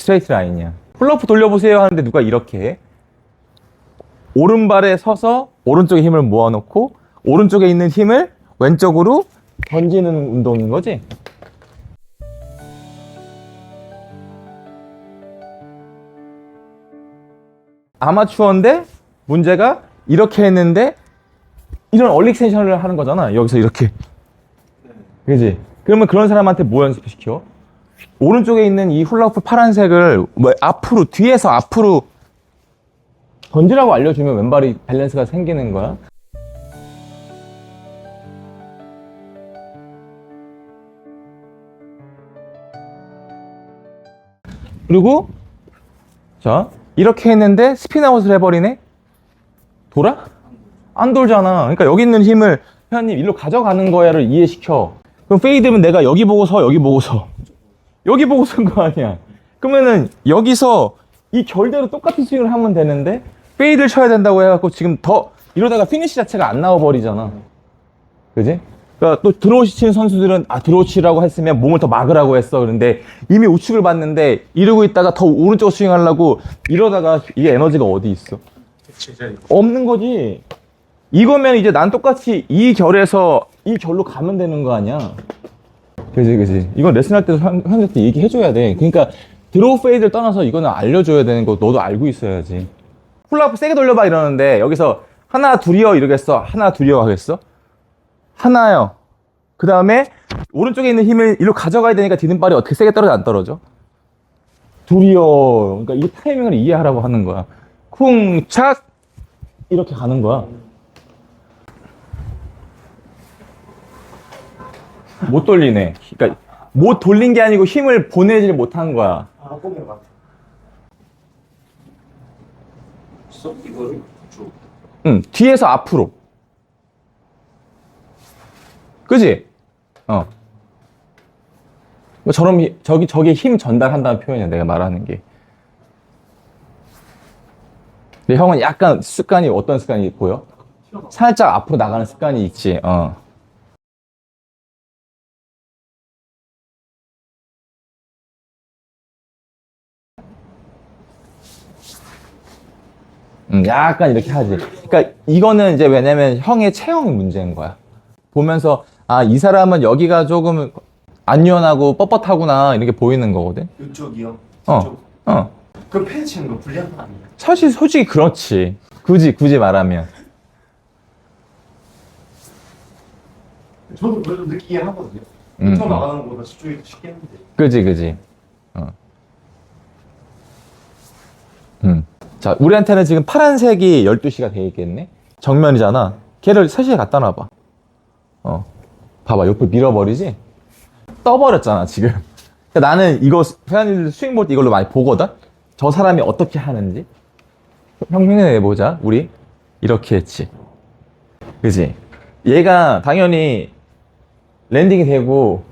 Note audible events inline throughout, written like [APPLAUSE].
스트레이트 라인이야. 풀러프 돌려보세요 하는데 누가 이렇게 해? 오른발에 서서 오른쪽에 힘을 모아놓고 오른쪽에 있는 힘을 왼쪽으로 던지는 운동인 거지? 아마추어인데 문제가 이렇게 했는데 이런 얼릭센션을 하는 거잖아. 여기서 이렇게. 그지? 그러면 그런 사람한테 뭐 연습시켜? 오른쪽에 있는 이 훌라후프 파란색을 뭐 앞으로, 뒤에서 앞으로 던지라고 알려주면 왼발이 밸런스가 생기는 거야. 그리고 자 이렇게 했는데 스피나웃을 해버리네 돌아? 안 돌잖아 그러니까 여기 있는 힘을 회원님 일로 가져가는 거야를 이해시켜 그럼 페이드면 내가 여기 보고 서 여기 보고 서 여기 보고 쓴 거 아니야. 그러면은 여기서 이 결대로 똑같은 스윙을 하면 되는데 페이드를 쳐야 된다고 해갖고 지금 더 이러다가 피니시 자체가 안 나와 버리잖아. 그지? 그러니까 또 드로우치 치는 선수들은 아 드로우치라고 했으면 몸을 더 막으라고 했어. 그런데 이미 우측을 봤는데 이러고 있다가 더 오른쪽 스윙하려고 이러다가 이게 에너지가 어디 있어? 없는 거지. 이거면 이제 난 똑같이 이 결에서 이 결로 가면 되는 거 아니야 그지 그지 이건 레슨할 때도 현- 현재 얘기해줘야 돼 그러니까 드로우 페이드를 떠나서 이거는 알려줘야 되는 거 너도 알고 있어야지 훌라후프 세게 돌려봐 이러는데 여기서 하나 둘이요 이러겠어 하나 둘이요 하겠어? 하나요. 그 다음에 오른쪽에 있는 힘을 이리로 가져가야 되니까 디딤발이 어떻게 세게 떨어져 안 떨어져? 둘이요. 그러니까 이 타이밍을 이해하라고 하는 거야. 쿵, 착 이렇게 가는 거야. 못 돌리네. 그러니까 못 돌린 게 아니고 힘을 보내질 못한 거야. 아, 꼼것 같아. 쏙 이거를 쭉. 응, 뒤에서 앞으로. 그지? 어. 뭐 저런, 히- 저기, 저기 힘 전달한다는 표현이야, 내가 말하는 게. 근데 형은 약간 습관이, 어떤 습관이 보여? 살짝 앞으로 나가는 습관이 있지, 어. 음, 약간 이렇게 하지. 그러니까 이거는 이제 왜냐면 형의 체형 문제인 거야. 보면서 아, 이 사람은 여기가 조금 안 유연하고 뻣뻣하구나 이렇게 보이는 거거든. 이쪽이요. 어. 이쪽. 어. 그펜 치는 거 불리한 거 아니에요? 사실 솔직히 그렇지. 굳이 굳이 말하면. 저도 그래도 느끼게 하거든요. 음, 저 음. 나가는 거보다 저쪽이 더 쉽겠는데. 그지 그지. 어. 음. 자, 우리한테는 지금 파란색이 12시가 돼 있겠네. 정면이잖아. 걔를 3시에 갖다 놔 봐. 어. 봐봐. 옆을 밀어버리지? 떠버렸잖아, 지금. 그러니까 나는 이거 회원님들 스윙 볼 때 이걸로 많이 보거든? 저 사람이 어떻게 하는지. 형 흉내 내보자, 우리. 이렇게 했지. 그지? 얘가 당연히 랜딩이 되고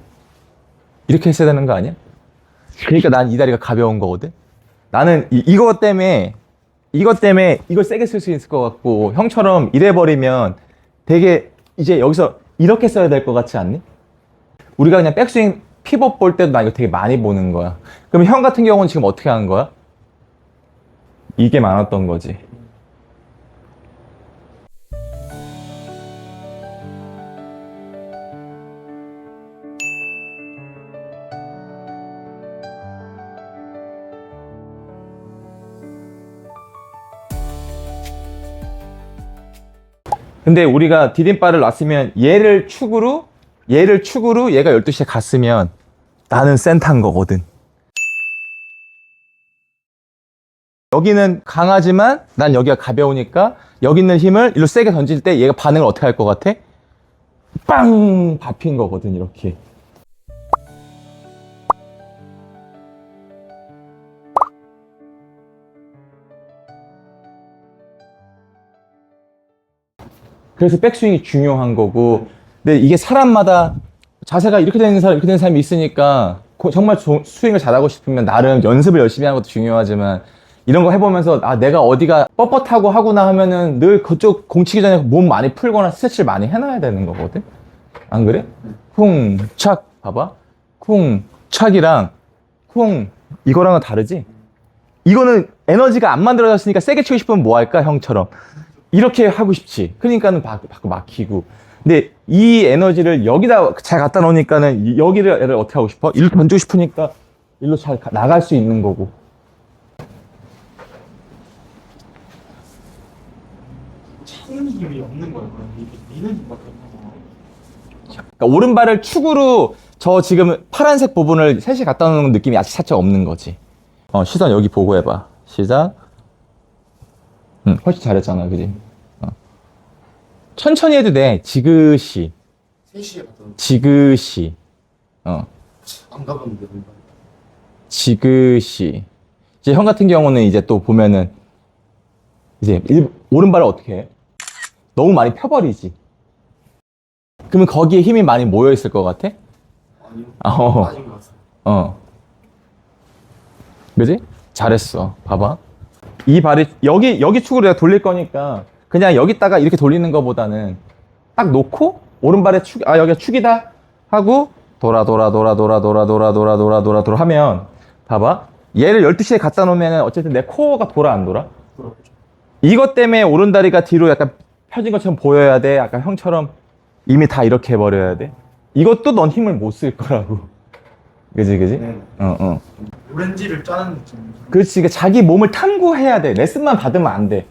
이렇게 했어야 되는 거 아니야? 그러니까 난 이 다리가 가벼운 거거든. 나는 이, 이거 때문에 이것 때문에 이걸 세게 쓸 수 있을 것 같고 형처럼 이래 버리면 되게 이제 여기서 이렇게 써야 될 것 같지 않니? 우리가 그냥 백스윙 피벗 볼 때도 나 이거 되게 많이 보는 거야. 그럼 형 같은 경우는 지금 어떻게 하는 거야? 이게 많았던 거지. 근데 우리가 디딤발을 놨으면 얘를 축으로 얘를 축으로 얘가 12시에 갔으면 나는 센터인 거거든. 여기는 강하지만 난 여기가 가벼우니까 여기 있는 힘을 일로 세게 던질 때 얘가 반응을 어떻게 할 것 같아? 빵! 밟힌 거거든, 이렇게. 그래서 백스윙이 중요한 거고 근데 이게 사람마다 자세가 이렇게 되는 사람 이렇게 되는 사람이 있으니까 고- 정말 조- 스윙을 잘하고 싶으면 나름 연습을 열심히 하는 것도 중요하지만 이런 거 해보면서 아 내가 어디가 뻣뻣하고 하구나 하면은 늘 그쪽 공 치기 전에 몸 많이 풀거나 스트레치를 많이 해놔야 되는 거거든 안 그래? 쿵 착 봐봐 쿵 착이랑 쿵 이거랑은 다르지? 이거는 에너지가 안 만들어졌으니까 세게 치고 싶으면 뭐 할까? 형처럼. 이렇게 하고 싶지. 그러니까는 바, 바, 막히고. 근데 이 에너지를 여기다 잘 갖다 놓으니까는 이- 여기를 어떻게 하고 싶어? 일로 던지고 싶으니까 일로 잘 가- 나갈 수 있는 거고. 차는 힘이 없는 거야. 그럼 이게 미는 힘밖에 없는 거. 그러니까 오른발을 축으로 저 지금 파란색 부분을 셋이 갖다 놓는 느낌이 아직 살짝 없는 거지. 어, 시선 여기 보고 해봐. 시작. 응, 훨씬 잘했잖아, 그지? 어. 천천히 해도 돼. 지그시, 3시에 갔다 오면 지그시, 어, 안 가봤는데. 지그시. 이제 형 같은 경우는 이제 또 보면은 이제 일- 오른발을 어떻게 해? 너무 많이 펴버리지. 그러면 거기에 힘이 많이 모여 있을 것 같아? 아니요. 어. 맞은 것 같아요. 어. 그지? 잘했어. 봐봐. 이 발이, 여기, 여기 축으로 내가 돌릴 거니까, 그냥 여기다가 이렇게 돌리는 것보다는 딱 놓고, 오른발에 축, 아, 여기가 축이다? 하고, 돌아, 돌아, 돌아, 돌아, 돌아, 돌아, 돌아, 돌아, 돌아, 돌아 하면, 봐봐. 얘를 12시에 갖다 놓으면 어쨌든 내 코어가 돌아, 안 돌아? 이것 때문에 오른다리가 뒤로 약간 펴진 것처럼 보여야 돼. 아까 형처럼 이미 다 이렇게 해버려야 돼. 이것도 넌 힘을 못 쓸 거라고. 그지, 그지? 네. 어, 어. 오렌지를 짜는 느낌. 그렇지. 그러니까 자기 몸을 탐구해야 돼. 레슨만 받으면 안 돼.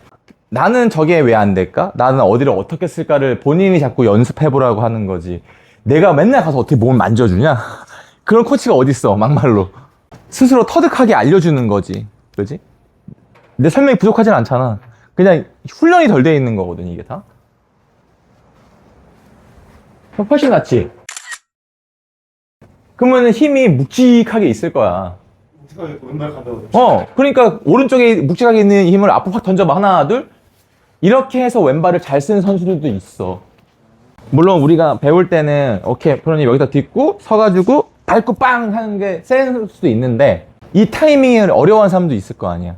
나는 저게 왜 안 될까? 나는 어디를 어떻게 쓸까를 본인이 자꾸 연습해보라고 하는 거지. 내가 맨날 가서 어떻게 몸을 만져주냐? [LAUGHS] 그런 코치가 어딨어, 막말로. 스스로 터득하게 알려주는 거지. 그지? 내 설명이 부족하진 않잖아. 그냥 훈련이 덜 돼 있는 거거든, 이게 다. 훨씬 낫지? 그러면 힘이 묵직하게 있을 거야. 우리가 왼발 가벼워. 어, 그러니까 오른쪽에 묵직하게 있는 힘을 앞으로 확 던져봐. 하나, 둘. 이렇게 해서 왼발을 잘 쓰는 선수들도 있어. 물론 우리가 배울 때는, 오케이, 프로님 여기다 딛고, 서가지고, 밟고 빵! 하는 게 센 수도 있는데, 이 타이밍을 어려워하는 사람도 있을 거 아니야.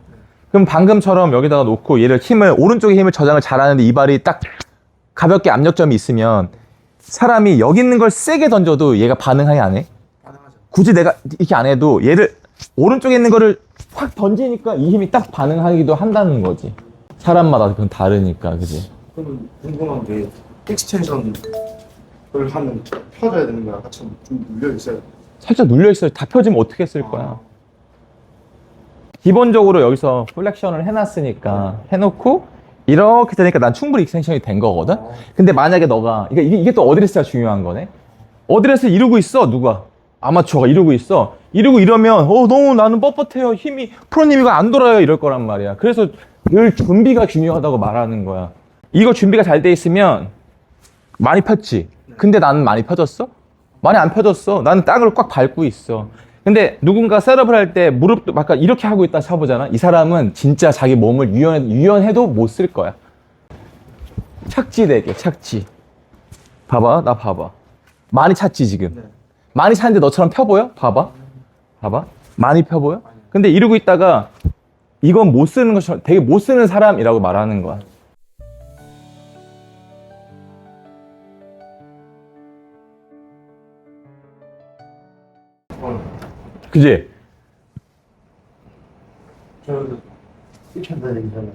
그럼 방금처럼 여기다가 놓고 얘를 힘을, 오른쪽에 힘을 저장을 잘하는데 이 발이 딱 가볍게 압력점이 있으면, 사람이 여기 있는 걸 세게 던져도 얘가 반응하게 안 해? 굳이 내가 이렇게 안 해도 얘를 오른쪽에 있는 거를 확 던지니까 이 힘이 딱 반응하기도 한다는 거지. 사람마다 그건 다르니까, 그지? 그러면 궁금한 게 익스텐션을 하면 펴져야 되는 거야. 같이 좀 눌려 있어야 돼. 살짝 눌려있어요. 다 펴지면 어떻게 쓸 거야? 기본적으로 여기서 플렉션을 해놨으니까 해놓고 이렇게 되니까 난 충분히 익스텐션이 된 거거든? 근데 만약에 너가, 이게, 이게, 이게 또 어드레스가 중요한 거네? 어드레스 이루고 있어, 누가? 아마추어가 이루고 있어. 이루고 이러면, 어, 너무 나는 뻣뻣해요. 힘이, 프로님 이거 안 돌아요. 이럴 거란 말이야. 그래서 늘 준비가 중요하다고 말하는 거야. 이거 준비가 잘 돼 있으면 많이 폈지? 근데 나는 많이 펴졌어? 많이 안 펴졌어. 나는 땅을 꽉 밟고 있어. 근데 누군가 셋업을 할 때 무릎도 막 이렇게 하고 있다 쳐보잖아. 이 사람은 진짜 자기 몸을 유연해, 유연해도 못 쓸 거야. 착지 되게, 착지. 봐봐, 나 봐봐. 많이 찼지, 지금. 네. 많이 찼는데 너처럼 펴 보여? 봐봐. 봐봐. 많이 펴 보여? 근데 이러고 있다가 이건 못 쓰는 것처럼 되게 못 쓰는 사람이라고 말하는 거야. 어. 그지?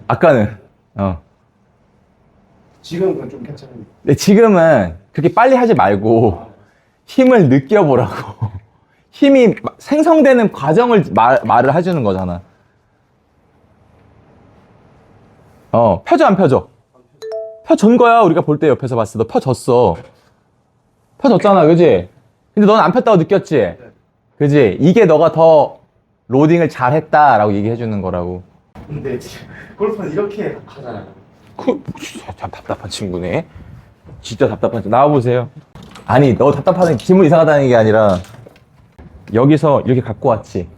아까는. 어. 지금은 좀 괜찮은데. 지금은 그렇게 빨리 하지 말고 힘을 느껴보라고. [LAUGHS] 힘이 마- 생성되는 과정을 말, 말을 해주는 거잖아. 어, 펴져, 안 펴져? 펴준 거야, 우리가 볼 때 옆에서 봤을 때. 너 펴졌어. 펴졌잖아, 그지? 근데 넌 안 폈다고 느꼈지? 그지? 이게 너가 더 로딩을 잘 했다라고 얘기해주는 거라고. 근데 지금 골프는 이렇게 하잖아요. 그, 참 답답한 친구네. 진짜 답답한 친구. 나와보세요. 아니, 너 답답하는, 기분 이상하다는 게 아니라, 여기서 이렇게 갖고 왔지.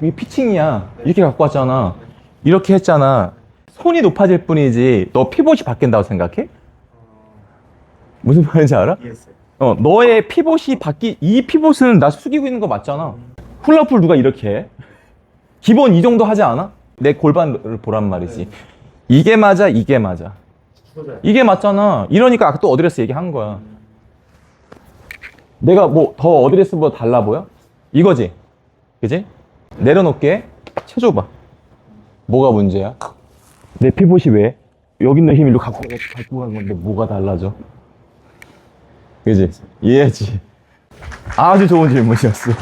이게 피칭이야. 이렇게 갖고 왔잖아. 이렇게 했잖아. 손이 높아질 뿐이지, 너 피봇이 바뀐다고 생각해? 무슨 말인지 알아? 어, 너의 피봇이 바뀌, 이 피봇은 나 숙이고 있는 거 맞잖아. 훌라풀 누가 이렇게 해? 기본 이 정도 하지 않아? 내 골반을 보란 말이지. 이게 맞아, 이게 맞아. 이게 맞잖아. 이러니까 아까 또 어드레스 얘기한 거야. 내가 뭐 더 어드레스보다 달라 보여? 이거지. 그지? 내려놓게 쳐줘봐. 뭐가 문제야? 내 피봇이 왜? 여기 있는 힘 일로 갖고, 가- 갖고 간 건데 뭐가 달라져? 그지? 이해하지? 아주 좋은 질문이었어.